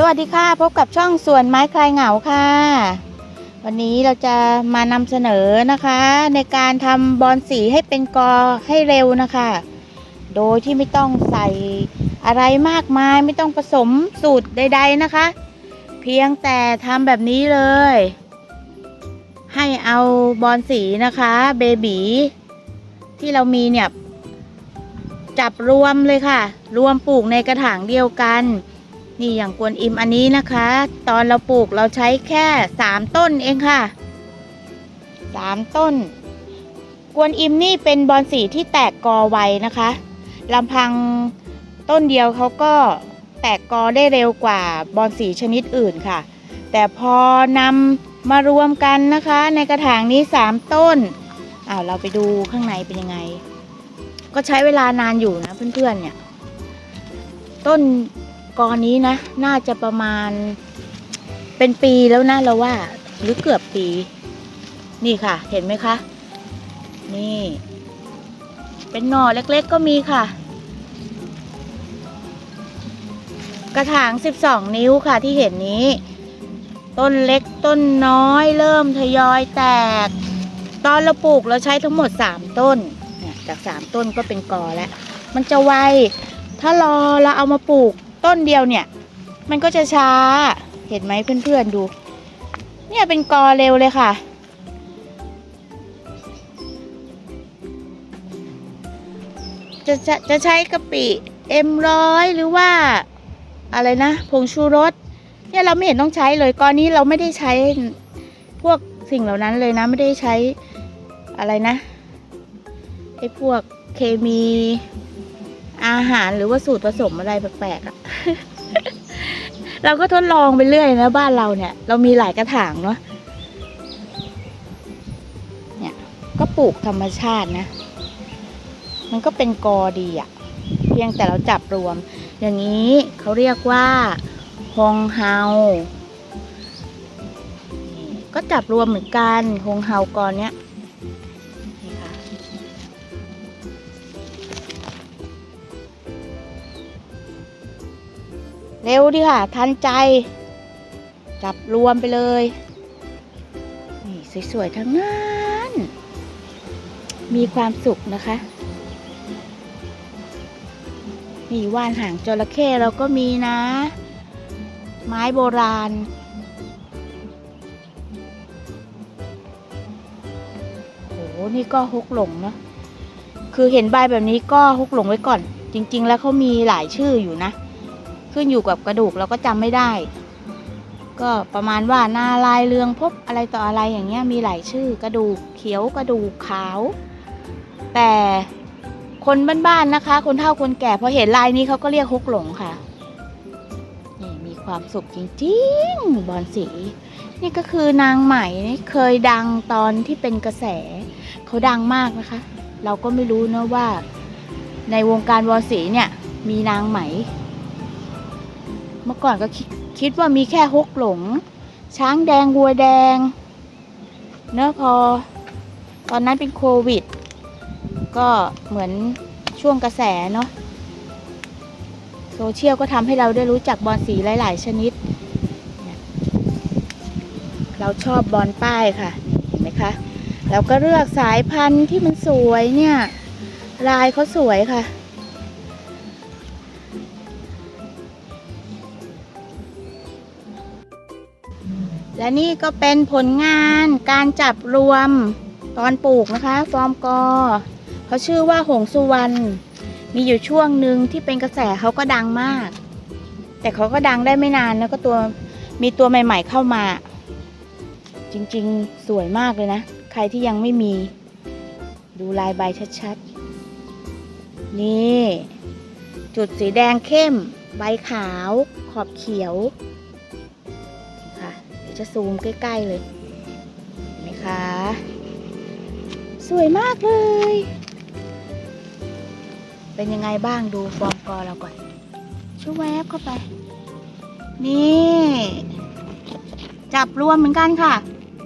สวัสดีค่ะ พบกับช่องสวนไม้คลายเหงาค่ะ วันนี้เราจะมานำเสนอนะคะ ในการทำบอนสีให้เป็นกอให้เร็วนะคะ โดยที่ไม่ต้องใส่อะไรมากมายไม่ต้องผสมสูตรใด ๆนะคะ เพียงแต่ทำแบบนี้เลย ให้เอาบอนสีนะคะเบบีที่เรามีเนี่ยจับรวมเลยค่ะ รวมปลูกในกระถางเดียวกัน นี่อย่างกวนอิมอันนี้นะคะ ตอนเราปลูกเราใช้แค่สามต้นเองค่ะสามต้น กวนอิมนี่เป็นบอนสีที่แตกกอไวนะคะลำพังต้นเดียวเขาก็แตกกอได้เร็วกว่าบอนสีชนิดอื่นค่ะ แต่พอนำมารวมกันนะคะ ในกระถางนี้สามต้นอ้าวเราไปดูข้างในเป็นยังไง ก็ใช้เวลานานอยู่นะเพื่อนๆเนี่ย ต้น กอนี้นะ น่าจะประมาณเป็นปีแล้วนะเราว่า หรือเกือบปี นี่ค่ะ เห็นไหมคะ นี่ เป็นหน่อเล็กๆก็มีค่ะ กระถาง 12 นิ้วค่ะที่เห็นนี้ ต้นเล็กต้นน้อย เริ่มทยอยแตก ตอนเราปลูกเราใช้ทั้งหมด 3 ต้นเนี่ยจาก 3 ต้นก็เป็นกอแล้ว มันจะไวถ้ารอเราเอามาปลูก ต้นเดียวเนี่ย มันก็จะช้า เห็นไหมเพื่อนๆดู เนี่ยเป็นกอเร็วเลยค่ะ จะจะจะใช้กะปิเอ็มร้อยหรือว่า อะไรนะ ผงชูรส เนี่ยเราไม่เห็นต้องใช้เลยกอนนี้เราไม่ได้ใช้พวกสิ่งเหล่านั้นเลยนะ ไม่ได้ใช้อะไรนะไอ้พวกเคมี อาหารหรือว่าสูตรผสมอะไรแปลกๆอะ่ะ เราก็ทดลองไปเรื่อยนะบ้านเราเนี่ย เรามีหลายกระถางเนาะเนี่ย ก็ปลูกธรรมชาตินะ มันก็เป็นกอดีอะเพียงแต่เราจับรวม อย่างนี้เขาเรียกว่าฮงเฮาก็จับรวมเหมือนกันฮงเฮากอนเนี้ย เร็วดิค่ะ ทันใจ จับรวมไปเลย นี่สวย ๆ ทั้งนั้น มีความสุขนะคะ นี่ว่านหางจระเข้เราก็มีนะ ไม้โบราณโหนี่ก็ฮกหลงเนาะคือเห็นใบแบบนี้ก็ฮกหลงไว้ก่อน จริง ๆ แล้วเขามีหลายชื่ออยู่นะ ขึ้นอยู่กับกระดูกเราก็จำไม่ได้ ก็ประมาณว่านาลายเรืองพบอะไรต่ออะไรอย่างเงี้ยมีหลายชื่อกระดูกเขียวกระดูกขาว แต่คนบ้านๆนะคะ คนเฒ่าคนแก่พอเห็นลายนี้เขาก็เรียกฮกหลงค่ะนี่มีความสุขจริงๆบอนสี นี่ก็คือนางใหม่เคยดังตอนที่เป็นกระแสเขาดังมากนะคะ เราก็ไม่รู้นะว่า ในวงการบอสีเนี่ยมีนางไหม เมื่อก่อนก็คิดคิดว่ามีแค่ฮกหลง ช้างแดงวัวแดง เนอะพอ ตอนนั้นเป็นโควิด ก็เหมือนช่วงกระแสเนาะโซเชียลก็ทำให้เราได้รู้จักบอลสีหลาย ๆ ชนิดเนี่ยเราชอบบอลป้ายค่ะ เห็นไหมคะ เราก็เลือกสายพันธุ์ที่มันสวยเนี่ย ลายเขาสวยค่ะ และนี่ก็เป็นผลงานการจับรวมตอนปลูกนะคะ ฟอร์มกอเขาชื่อว่าหงสุวรรณมีอยู่ช่วงหนึ่งที่เป็นกระแสเขาก็ดังมาก แต่เขาก็ดังได้ไม่นานแล้วก็ตัวมีตัวใหม่ ๆ เข้ามา จริงๆสวยมากเลยนะ ใครที่ยังไม่มี ดูลายใบชัดๆ นี่ จุดสีแดงเข้ม ใบขาว ขอบเขียวค่ะเดี๋ยว จะซูมใกล้ ๆเลยเห็นไหมคะ สวยมากเลย เป็นยังไงบ้างดูฟอร์มกอเราก่อนช่วยแวบเข้าไป นี่ จับรวมเหมือนกันค่ะ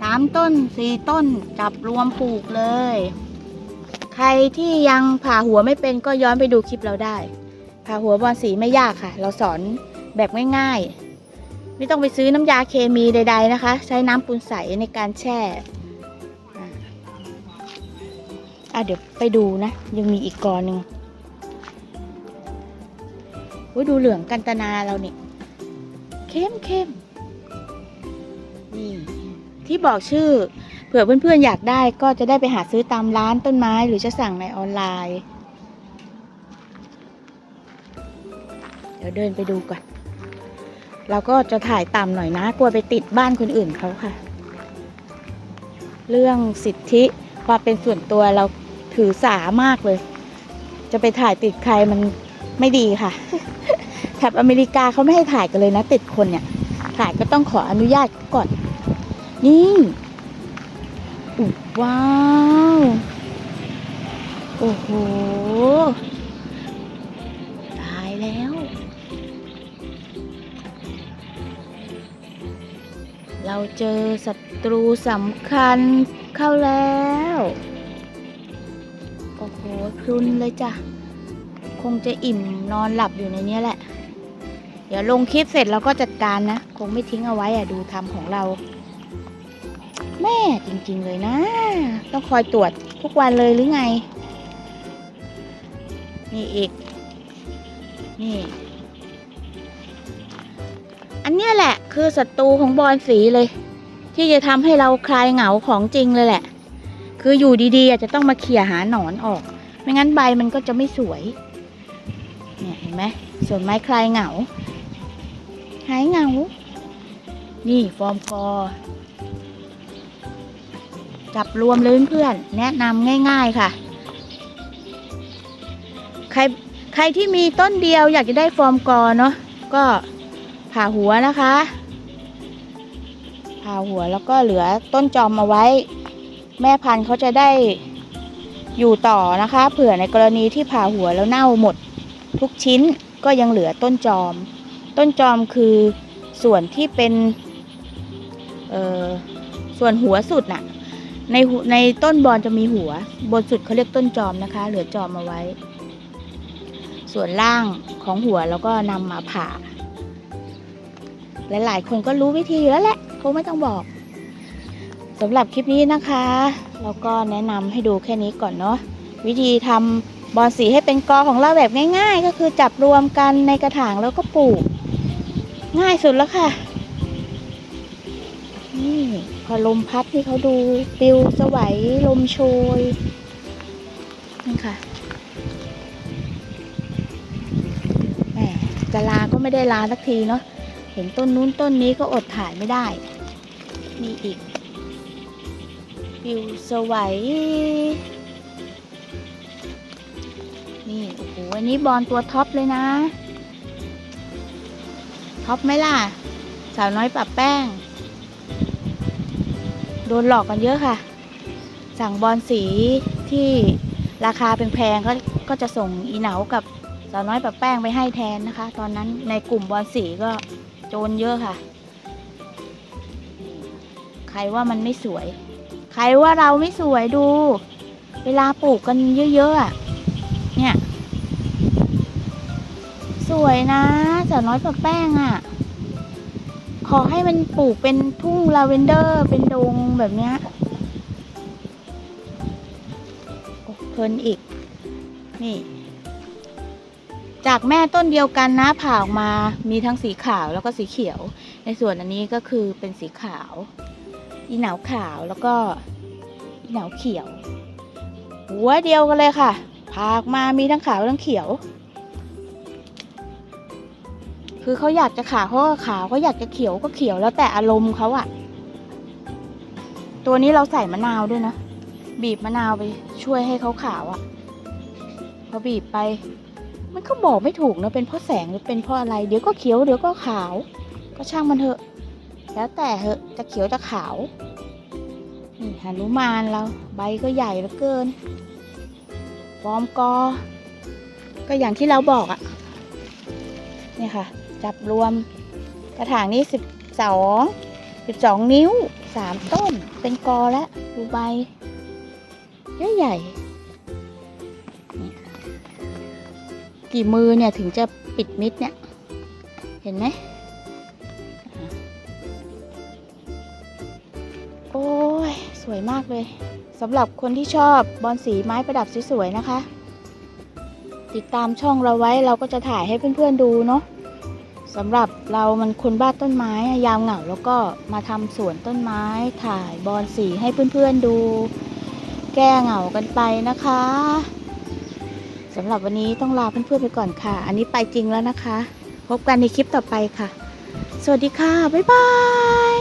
สามต้นสี่ต้นจับรวมปลูกเลย ใครที่ยังผ่าหัวไม่เป็นก็ย้อนไปดูคลิปเราได้ ผ่าหัวบอลสีไม่ยากค่ะ เราสอนแบบง่ายๆ ไม่ต้องไปซื้อน้ำยาเคมีใด ๆ นะคะ ใช้น้ำปูนใสในการแช่อะเดี๋ยวไปดูนะ ยังมีอีกกอหนึ่งโอ้ยดูเหลืองกันตนาเราเนี่ยเข้มเข้มนี่ที่บอกชื่อ เผื่อเพื่อนๆอยากได้ก็จะได้ไปหาซื้อตามร้านต้นไม้หรือจะสั่งในออนไลน์ เดี๋ยวเดินไปดูก่อน เราก็จะถ่ายต่ำหน่อยนะ กลัวไปติดบ้านคนอื่นเขาค่ะ เรื่องสิทธิความเป็นส่วนตัวเราถือสามากเลย จะไปถ่ายติดใครมันไม่ดีค่ะแถบอเมริกาเขาไม่ให้ถ่ายกันเลยนะ ติดคนเนี่ย ถ่ายก็ต้องขออนุญาตก่อน นี่อว้าว โอ้โห เจอศัตรูสำคัญเข้าแล้ว โอ้โหพรุนเลยจ้ะ คงจะอิ่มนอนหลับอยู่ในนี้แหละ เดี๋ยวลงคลิปเสร็จเราก็จัดการนะ คงไม่ทิ้งเอาไว้อะดูทำของเรา แม่จริงๆเลยนะ ต้องคอยตรวจทุกวันเลยหรือไง นี่อีก นี่ อันเนี้ยแหละคือศัตรูของบอลสีเลย ที่จะทำให้เราคลายเหงาของจริงเลยแหละ คืออยู่ดีๆอาจจะต้องมาเขี่ยหาหนอนออก ไม่งั้นใบมันก็จะไม่สวยเนี่ยเห็นไหมส่วนไม้คลายเหงา หายเหงา นี่ฟอร์มกอจับรวมเลยเพื่อนแนะนำง่าย ๆค่ะ ใครใครที่มีต้นเดียวอยากจะได้ฟอร์มกอเนาะก็ ผ่าหัวนะคะ ผ่าหัวแล้วก็เหลือต้นจอมมาไว้ แม่พันธุ์เขาจะได้อยู่ต่อนะคะ เผื่อในกรณีที่ผ่าหัวแล้วเน่าหมด ทุกชิ้นก็ยังเหลือต้นจอม ต้นจอมคือส่วนที่เป็นส่วนหัวสุดน่ะในในต้นบอนจะมีหัว บนสุดเขาเรียกต้นจอมนะคะ เหลือจอมมาไว้ ส่วนล่างของหัวแล้วก็นำมาผ่า หลาย ๆ คนก็รู้วิธีอยู่แล้วแหละคงไม่ต้องบอกสำหรับคลิปนี้นะคะเราก็แนะนำให้ดูแค่นี้ก่อนเนาะวิธีทำบอนสีให้เป็นกอของเราแบบง่าย ๆ ก็คือจับรวมกันในกระถางแล้วก็ปลูก ง่ายสุดแล้วค่ะ นี่พอลมพัดที่เขาดูปลิวสวัยลมโชยนี่ค่ะแหมจะลาก็ไม่ได้ลาสักทีเนาะ เห็นต้นนู้นต้นนี้ก็อดถ่ายไม่ได้นี่อีกปลิวสวยนี่ โอ้โห อันนี้บอลตัวท็อปเลยนะ ท็อปไหมล่ะ สาวน้อยปรับแป้ง โดนหลอกกันเยอะค่ะ สั่งบอลสีที่ราคาแพงๆก็ก็จะส่งอีเหนากับสาวน้อยปรับแป้งไปให้แทนนะคะ ตอนนั้นในกลุ่มบอลสีก็ จรเยอะค่ะ ใครว่ามันไม่สวย ใครว่าเราไม่สวยดู เวลาปลูกกันเยอะๆอะเนี่ย สวยนะสาวน้อยปรับแป้งอะ่ะ ขอให้มันปลูกเป็นทุ่งลาเวนเดอร์เป็นดงแบบเนี้ยเพลินอีก นี่ จากแม่ต้นเดียวกันนะผ่าออกมามีทั้งสีขาวแล้วก็สีเขียว ในส่วนอันนี้ก็คือเป็นสีขาว อีหนาวขาวแล้วก็อีหนาวเขียว หัวเดียวกันเลยค่ะผ่าออกมามีทั้งขาวทั้งเขียว คือเขาอยากจะขาวเขาก็ขาวเขาอยากจะเขียวก็เขียวแล้วแต่อารมณ์เขาอะตัวนี้เราใส่มะนาวด้วยนะ บีบมะนาวไปช่วยให้เขาขาวอะพอบีบไป มันก็บอกไม่ถูกนะเป็นเพราะแสงหรือเป็นเพราะอะไร เดี๋ยวก็เขียวเดี๋ยวก็ขาว ก็ช่างมันเถอะ แล้วแต่เหอะจะเขียวจะขาวนี่หนุมานเราใบก็ใหญ่เหลือเกินฟอมกอ ก็อย่างที่เราบอกอะเนี่ค่ะ จับรวมกระถางนี้สิบสองสิบสองนิ้วสามต้นเป็นกอแล้วดูใบใหญ่ใหญ่ กี่มือเนี่ยถึงจะปิดมิดเนี่ย เห็นไหมโอ้ย สวยมากเลยสำหรับคนที่ชอบบอลสีไม้ประดับสวยๆนะคะ ติดตามช่องเราไว้เราก็จะถ่ายให้เพื่อนๆดูเนาะสำหรับเรามันคนบ้านต้นไม้ยามเหงาแล้วก็มาทำสวนต้นไม้ถ่ายบอลสีให้เพื่อนๆดู แก้เหงากันไปนะคะ สำหรับวันนี้ต้องลาเพื่อนๆไปก่อนค่ะ อันนี้ไปจริงแล้วนะคะ พบกันในคลิปต่อไปค่ะ สวัสดีค่ะ บ๊ายบาย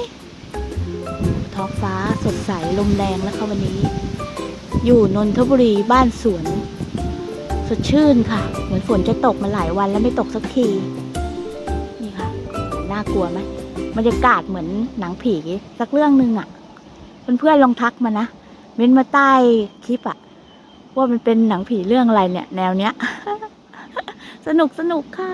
ท้องฟ้าสดใสลมแรงแล้วค่ะวันนี้ อยู่นนทบุรีบ้านสวน สดชื่นค่ะ เหมือนฝนจะตกมาหลายวันแล้วไม่ตกสักที นี่ค่ะ น่ากลัวไหมบรรยากาศเหมือนหนังผีสักเรื่องหนึ่งอะ่ะ เพื่อนๆลองทักมานะเม้นมาใต้คลิปอะ ว่ามันเป็นหนังผีเรื่องอะไรเนี่ย แนวเนี้ย สนุกสนุกค่ะ